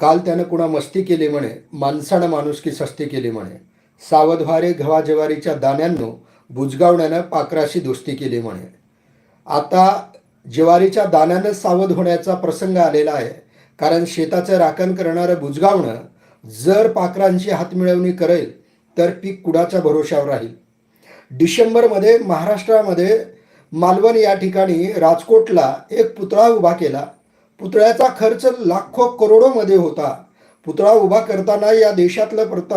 काल त्यानं कुणा मस्ती केली म्हणे माणसानं माणुसकी सस्ती केली म्हणे. सावध व्हारे गव्हा दाण्यांनो बुजगावण्यानं पाखराशी दोस्ती केली म्हणे. आता ज्वारीच्या दाण्यानं सावध होण्याचा प्रसंग आलेला आहे कारण शेताचं राखण करणारं बुजगावणं जर पाखरांची हातमिळवणी करेल तर पीक कुडाच्या भरोशावर राहील. डिसेंबरमध्ये महाराष्ट्रामध्ये मालवण या ठिकाणी राजकोटला एक पुतळा उभा केला. पुतळ्याचा खर्च लाखो करोडोमध्ये होता. पुतळा उभा करताना या देशातलं प्रत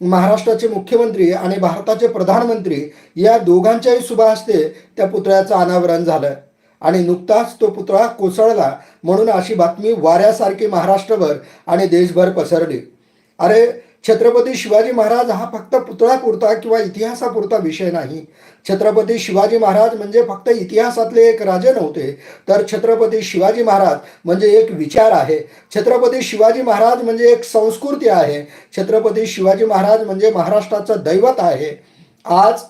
महाराष्ट्राचे मुख्यमंत्री आणि भारताचे प्रधानमंत्री या दोघांच्याही शुभाहस्ते त्या पुतळ्याचं अनावरण झालं. आणि नुकताच तो पुतळा कोसळला म्हणून अशी बातमी वाऱ्यासारखी महाराष्ट्रभर आणि देशभर पसरली. अरे छत्रपती शिवाजी महाराज हा फक्त पुतळापुरता किंवा इतिहासापुरता विषय नाही. छत्रपती शिवाजी महाराज म्हणजे फक्त इतिहासातले एक राजे नव्हते तर छत्रपती शिवाजी महाराज म्हणजे एक विचार आहे. छत्रपती शिवाजी महाराज म्हणजे एक संस्कृती आहे. छत्रपती शिवाजी महाराज म्हणजे महाराष्ट्राचं दैवत आहे. आज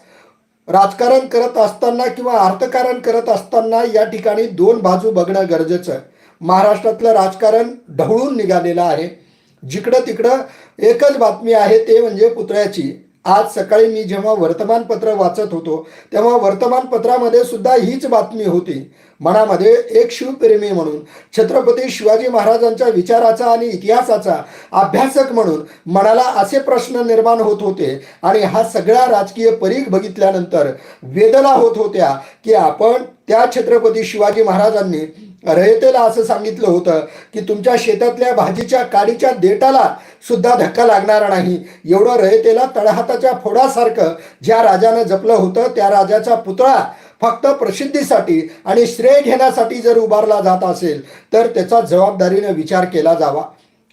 राजकारण करत असताना किंवा अर्थकारण करत असताना या ठिकाणी दोन बाजू बघणं गरजेचं आहे. महाराष्ट्रातलं राजकारण ढवळून निघालेलं आहे. जिकडं तिकडं एकच बातमी आहे ते म्हणजे पुतळ्याची. आज सकाळी मी जेव्हा वर्तमानपत्र वाचत होतो तेव्हा वर्तमानपत्रामध्ये सुद्धा हीच बातमी होती. मनामध्ये एक शिवप्रेमी म्हणून छत्रपती शिवाजी महाराजांच्या विचाराचा आणि इतिहासाचा अभ्यासक म्हणून मनाला असे प्रश्न निर्माण होत होते आणि हा सगळा राजकीय परीघ बघितल्यानंतर वेदना होत होत्या की आपण त्या छत्रपती शिवाजी महाराजांनी रयतेला असं सांगितलं होतं की तुमच्या शेतातल्या भाजीच्या काडीच्या देटाला सुद्धा धक्का लागणार नाही. एवढं रयतेला तळहाताच्या फोडासारखं ज्या राजानं जपलं होतं त्या राजाचा पुतळा फक्त प्रसिद्धीसाठी आणि श्रेय घेण्यासाठी जर उभारला जात असेल तर त्याचा जबाबदारीनं विचार केला जावा.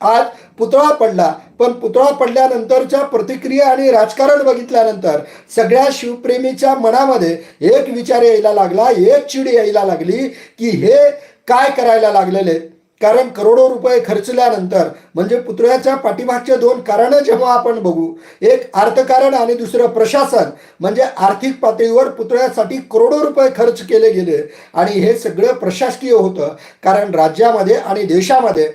आज पुतळा पडला पण पुतळा पडल्यानंतरच्या प्रतिक्रिया आणि राजकारण बघितल्यानंतर सगळ्या शिवप्रेमीच्या मनामध्ये एक विचार यायला लागला एक चिड यायला लागली की हे काय करायला लागलेले? कारण करोडो रुपये खर्चल्यानंतर म्हणजे पुतळ्याच्या पाठीमागचे दोन कारणं जेव्हा आपण बघू एक अर्थकारण आणि दुसरं प्रशासन म्हणजे आर्थिक पातळीवर पुतळ्यासाठी करोडो रुपये खर्च केले गेले. आणि हे सगळं प्रशासकीय होतं कारण राज्यामध्ये आणि देशामध्ये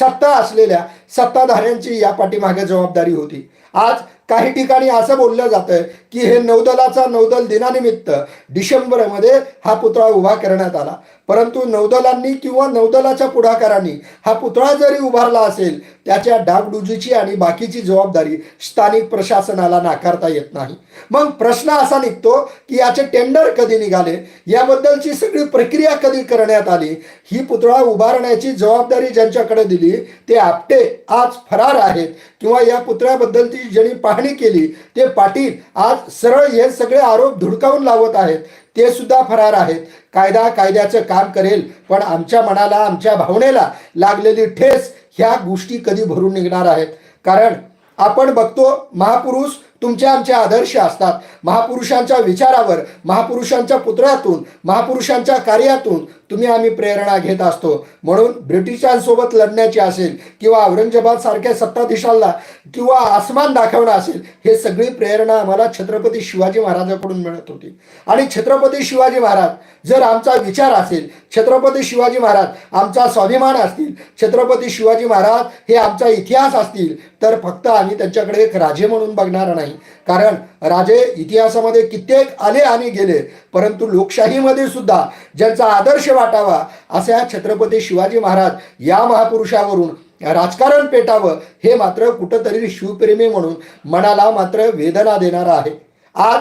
सत्ता असलेल्या सत्ताधाऱ्यांची या पाठीमागे जबाबदारी होती. आज काही ठिकाणी असं बोललं जातं की हे नौदलाचा नौदल दिनानिमित्त डिसेंबरमध्ये हा पुतळा उभा करण्यात आला. परंतु नौदलांनी किंवा नौदलाच्या पुढाकारांनी हा पुतळा जरी उभारला असेल त्याच्या डागडुजीची आणि बाकीची जबाबदारी स्थानिक प्रशासनाला नाकारता येत नाही. मग प्रश्न असा निघतो की याचे टेंडर कधी निघाले? याबद्दलची सगळी प्रक्रिया कधी करण्यात आली? ही पुतळा उभारण्याची जबाबदारी ज्यांच्याकडे दिली ते आपटे आज फरार आहेत किंवा या पुतळ्याबद्दलची ज्यांनी पाहणी केली ते पाटील आज सरळ हे सगळे आरोप धुडकावून लावत आहेत. ते सुद्धा फरार आहेत. कायदा कायद्याचं काम करेल पण आमच्या मनाला आमच्या भावनेला लागलेली ठेस ह्या गोष्टी कधी भरून निघणार आहेत. कारण आपण बघतो महापुरुष तुमचे आमचे आदर्श असतात. महापुरुषांच्या विचारावर महापुरुषांच्या पुतळ्यातून महापुरुषांच्या कार्यातून तुम्ही आम्ही प्रेरणा घेत असतो. म्हणून ब्रिटिशांसोबत लढण्याची असेल किंवा औरंगजेबाद सारख्या सत्ताधीशाला किंवा आसमान दाखवणं असेल हे सगळी प्रेरणा आम्हाला छत्रपती शिवाजी महाराजाकडून मिळत होती. आणि छत्रपती शिवाजी महाराज जर आमचा विचार असेल छत्रपती शिवाजी महाराज आमचा स्वाभिमान असतील छत्रपती शिवाजी महाराज हे आमचा इतिहास असतील तर फक्त आम्ही त्यांच्याकडे एक राजे म्हणून बघणार नाही. कारण राजे इतिहासामध्ये कित्येक आले आणि गेले परंतु लोकशाहीमध्ये सुद्धा ज्यांचा आदर्श वाटावा अशा छत्रपती शिवाजी महाराज या महापुरुषावरून राजकारण पेटावं हे मात्र कुठंतरी शिवप्रेमी म्हणून मनाला मात्र वेदना देणारा आहे. आज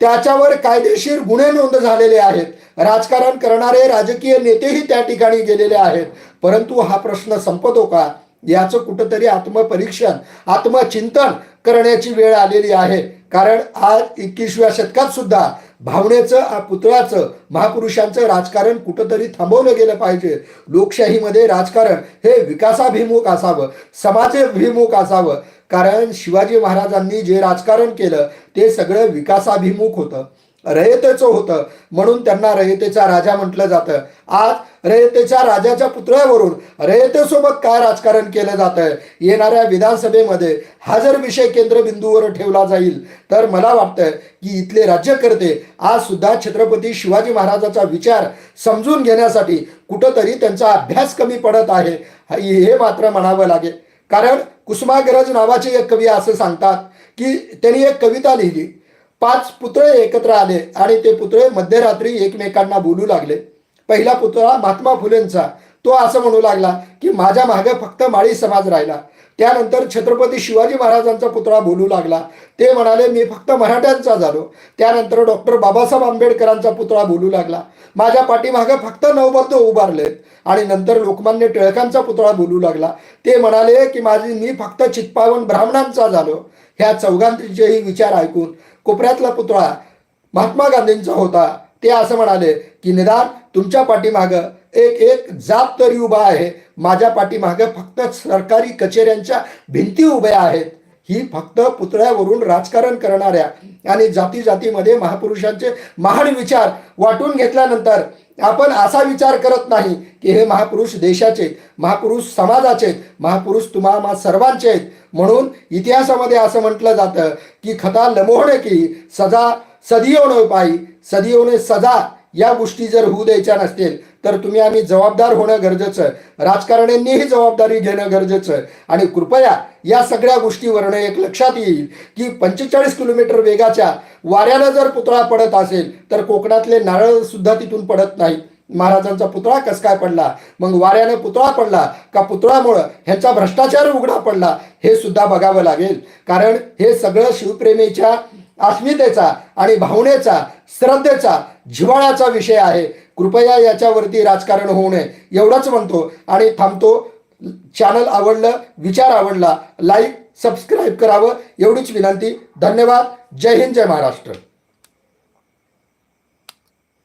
त्याच्यावर कायदेशीर गुन्हे नोंद झालेले आहेत. राजकारण करणारे राजकीय नेतेही त्या ठिकाणी गेलेले आहेत. परंतु हा प्रश्न संपतो का? याचं कुठंतरी आत्मपरीक्षण आत्मचिंतन करण्याची वेळ आलेली आहे. कारण आज एकवीसव्या शतकात सुद्धा भावनेचं पुतळाचं महापुरुषांचं राजकारण कुठंतरी थांबवलं गेलं पाहिजे. लोकशाहीमध्ये राजकारण हे विकासाभिमुख असावं समाजाभिमुख असावं. कारण शिवाजी महाराजांनी जे राजकारण केलं ते सगळं विकासाभिमुख होतं. रयतेचं होतं. म्हणून त्यांना रयतेचा राजा म्हटलं जातं. आज रयतेच्या राजाच्या पुतळ्यावरून रयतेसोबत काय राजकारण केलं जातं येणाऱ्या विधानसभेमध्ये हा जर विषय केंद्रबिंदूवर ठेवला जाईल. तर मला वाटतं की इथले राज्यकर्ते आज सुद्धा छत्रपती शिवाजी महाराजाचा विचार समजून घेण्यासाठी कुठंतरी त्यांचा अभ्यास कमी पडत आहे. हे मात्र म्हणावं लागेल. कारण कुसुमाग्रज नावाचे एक कवी असं सांगतात की त्यांनी एक कविता लिहिली. पाच पुतळे एकत्र आले आणि ते पुतळे मध्यरात्री एकमेकांना बोलू लागले. पहिला पुतळा महात्मा फुलेंचा. तो असं म्हणू लागला की माझ्या मागे फक्त माळी समाज राहिला. त्यानंतर छत्रपती शिवाजी महाराजांचा पुतळा बोलू लागला. ते म्हणाले मी फक्त मराठ्यांचा झालो. त्यानंतर डॉक्टर बाबासाहेब आंबेडकरांचा पुतळा बोलू लागला. माझ्या पाठीमागे फक्त नवबद्ध उभारलेत. आणि नंतर लोकमान्य टिळकांचा पुतळा बोलू लागला. ते म्हणाले की माझी मी फक्त चित्पावन ब्राह्मणांचा झालो. ह्या चौघांचेही विचार ऐकून कोपऱ्यातला पुतळा महात्मा गांधींचा होता. ते असं म्हणाले की निदान तुमच्या पाठीमागं एक एक जात तरी उभा आहे. माझ्या पाठीमागं फक्त सरकारी कचेऱ्यांच्या भिंती उभ्या आहेत. ही फक्त पुतळ्यावरून राजकारण करणाऱ्या आणि जाती जातीमध्ये महापुरुषांचे महान विचार वाटून घेतल्यानंतर आपण असा विचार करत नाही की हे महापुरुष देशाचे महापुरुष समाजाचे महापुरुष तुम्हा सर्वांचे आहेत. म्हणून इतिहासामध्ये असं म्हटलं जातं की खता लमोहणे की सजा सदियोने पायी सदियोने सजा या गोष्टी जर होऊ द्यायच्या नसतील तर तुम्ही आम्ही जबाबदार होणं गरजेचं आहे. राजकारण्यांनीही जबाबदारी घेणं गरजेचं आहे. आणि कृपया या सगळ्या गोष्टीवरनं एक लक्षात येईल की पंचेचाळीस किलोमीटर वेगाच्या वाऱ्यानं जर पुतळा पडत असेल तर कोकणातले नारळ सुद्धा तिथून पडत नाही महाराजांचा पुतळा कस काय पडला? मग वाऱ्याने पुतळा पडला का पुतळामुळं ह्यांचा भ्रष्टाचार उघडा पडला? हे सुद्धा बघावं लागेल. कारण हे सगळं शिवप्रेमीच्या अस्मितेचा आणि भावनेचा श्रद्धेचा जिव्हाळ्याचा विषय आहे. कृपया याच्यावरती राजकारण होऊ नये. एवढंच म्हणतो. आणि थांबतो. चॅनल आवडलं विचार आवडला लाईक सबस्क्राईब करावं एवढीच विनंती. धन्यवाद. जय हिंद जय महाराष्ट्र.